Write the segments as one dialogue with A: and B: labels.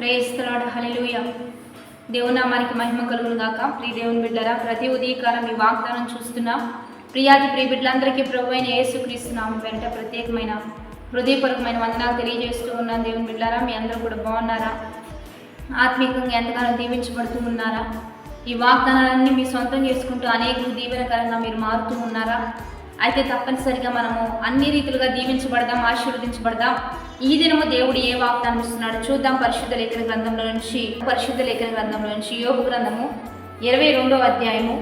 A: ప్రేస్తలాడు hallelujah దేవునామానికి మహిమ కలుగును గాక. ప్రియ దేవుని బిడ్డరా ప్రతి ఉదయకాలం మీ వాగ్దానం చూస్తున్నా. ప్రియాది ప్రియ బిడ్డలందరికీ ప్రభు అయిన యేసుక్రీస్తున్నాము వెంట ప్రత్యేకమైన హృదయపూర్వకమైన వందనాలు తెలియజేస్తూ ఉన్నాను దేవుని బిడ్డారా మీ అందరూ కూడా బాగున్నారా? ఆత్మీయంగా ఎంతగానో దీవించబడుతూ ఉన్నారా? ఈ వాగ్దానాలన్నీ మీ సొంతం చేసుకుంటూ అనేక దీవెనకరంగా మీరు మారుతూ ఉన్నారా? అయితే తప్పనిసరిగా మనము అన్ని రీతులుగా దీవించబడదాం ఆశీర్వదించబడదాం. ఈ దినము దేవుడు ఏ వాగ్దానం ఇస్తున్నాడు చూద్దాం పరిశుద్ధ లేఖన గ్రంథంలో నుంచి పరిశుద్ధ లేఖన గ్రంథంలో నుంచి యోగు గ్రంథము ఇరవై రెండవ అధ్యాయము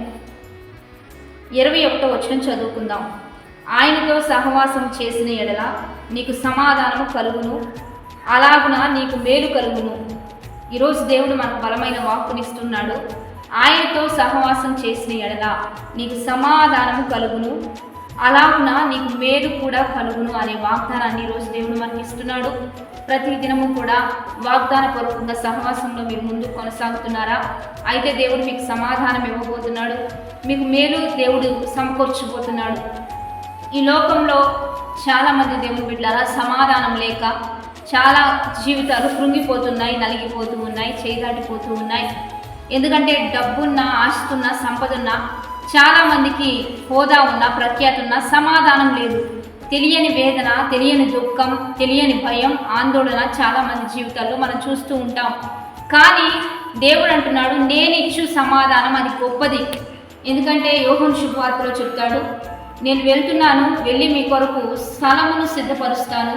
A: ఇరవై ఒకటో వచ్చిన చదువుకుందాం. ఆయనతో సహవాసం చేసిన ఎడల నీకు సమాధానము కలుగును అలాగున నీకు మేలు కలుగును. ఈరోజు దేవుడు మనకు బలమైన వాక్కునిస్తున్నాడు. ఆయనతో సహవాసం చేసిన ఎడల నీకు సమాధానము కలుగును అలాగున నీకు మేలు కూడా కలుగును అనే వాగ్దానాన్ని ఈరోజు దేవుడు మనకి ఇస్తున్నాడు. ప్రతి దినము కూడా వాగ్దాన పూర్వకంగా సహవాసంలో మీరు ముందుకు కొనసాగుతున్నారా? అయితే దేవుడు మీకు సమాధానం ఇవ్వబోతున్నాడు. మీకు మేలు దేవుడు సమకూర్చబోతున్నాడు. ఈ లోకంలో చాలామంది దేవుని బిడ్డలారా సమాధానం లేక చాలా జీవితాలు కృంగిపోతున్నాయి నలిగిపోతూ ఉన్నాయి చేదాటిపోతూ ఉన్నాయి. ఎందుకంటే డబ్బున్న ఆస్తున్న సంపదన్నా చాలామందికి హోదా ఉన్న ప్రఖ్యాత ఉన్న సమాధానం లేదు. తెలియని వేదన తెలియని దుఃఖం తెలియని భయం ఆందోళన చాలామంది జీవితాల్లో మనం చూస్తూ ఉంటాం. కానీ దేవుడు అంటున్నాడు నేను ఇచ్చు సమాధానం అది గొప్పది. ఎందుకంటే యోహన్ శుభవార్తలో చెప్తాడు నేను వెళ్తున్నాను వెళ్ళి మీ కొరకు స్థలమును సిద్ధపరుస్తాను.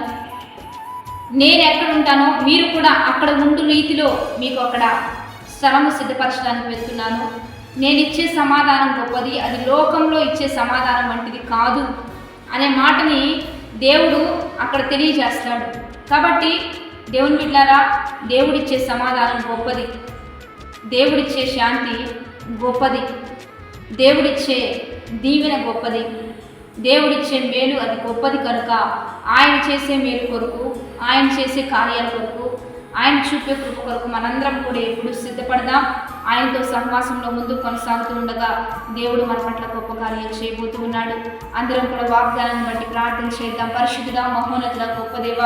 A: నేను ఎక్కడ ఉంటానో మీరు కూడా అక్కడ ఉండు రీతిలో మీకు అక్కడ స్థలము సిద్ధపరచడానికి వెళ్తున్నాను. నేను ఇచ్చే సమాధానం గొప్పది అది లోకంలో ఇచ్చే సమాధానం వంటిది కాదు అనే మాటని దేవుడు అక్కడ తెలియజేస్తాడు. కాబట్టి దేవుని బిడ్డారా దేవుడిచ్చే సమాధానం గొప్పది. దేవుడిచ్చే శాంతి గొప్పది. దేవుడిచ్చే దీవెన గొప్పది. దేవుడిచ్చే మేలు అది గొప్పది కనుక ఆయన చేసే మేలు కొరకు ఆయన చేసే కార్యాల కొరకు ఆయన చూపే కృప కొరకు మనందరం కూడా ఎప్పుడు సిద్ధపడదాం. ఆయనతో సహవాసంలో ముందు కొనసాగుతూ ఉండగా దేవుడు మన పట్ల గొప్ప కార్యాలు చేయబోతూ ఉన్నాడు. అందరం కూడా వాగ్దానాన్ని బట్టి ప్రార్థన చేద్దాం. పరిశుద్ధుడా మహోన్నతుడ గొప్ప దేవ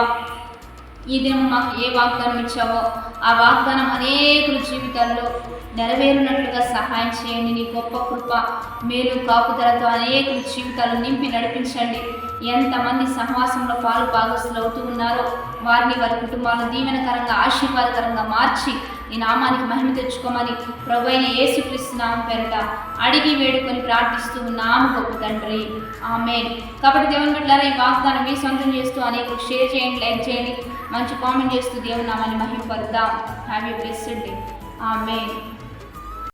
A: ఈ దినం మాకు ఏ వాగ్దానం ఇచ్చావో ఆ వాగ్దానం అనేకుల జీవితాల్లో నెరవేరునట్లుగా సహాయం చేయండి. నీ గొప్ప కృప మేలు కాపుదలతో అనేక జీవితాలు నింపి నడిపించండి. ఎంతమంది సహవాసంలో పాలు భాగస్తులు అవుతూ ఉన్నారో వారిని వారి కుటుంబాలను దీవెనకరంగా ఆశీర్వాదకరంగా మార్చి ఈ నామానికి మహిమ తెచ్చుకోమని ప్రభు అయిన యేసుక్రీస్తు పేరట అడిగి వేడుకొని ప్రార్థిస్తూ ఉన్నాము గొప్ప తండ్రి. ఆమె కాబట్టి దేవుని బిడ్డారా ఈ వాగ్దానం మీ సొంతం చేస్తూ అనేక షేర్ చేయండి లైక్ చేయండి మంచి కామెంట్ చేస్తూ దేవుని నామాన్ని మహిమపరుద్దాం హ్యావ్ యూ బ్లెస్డ్ డే ఆమె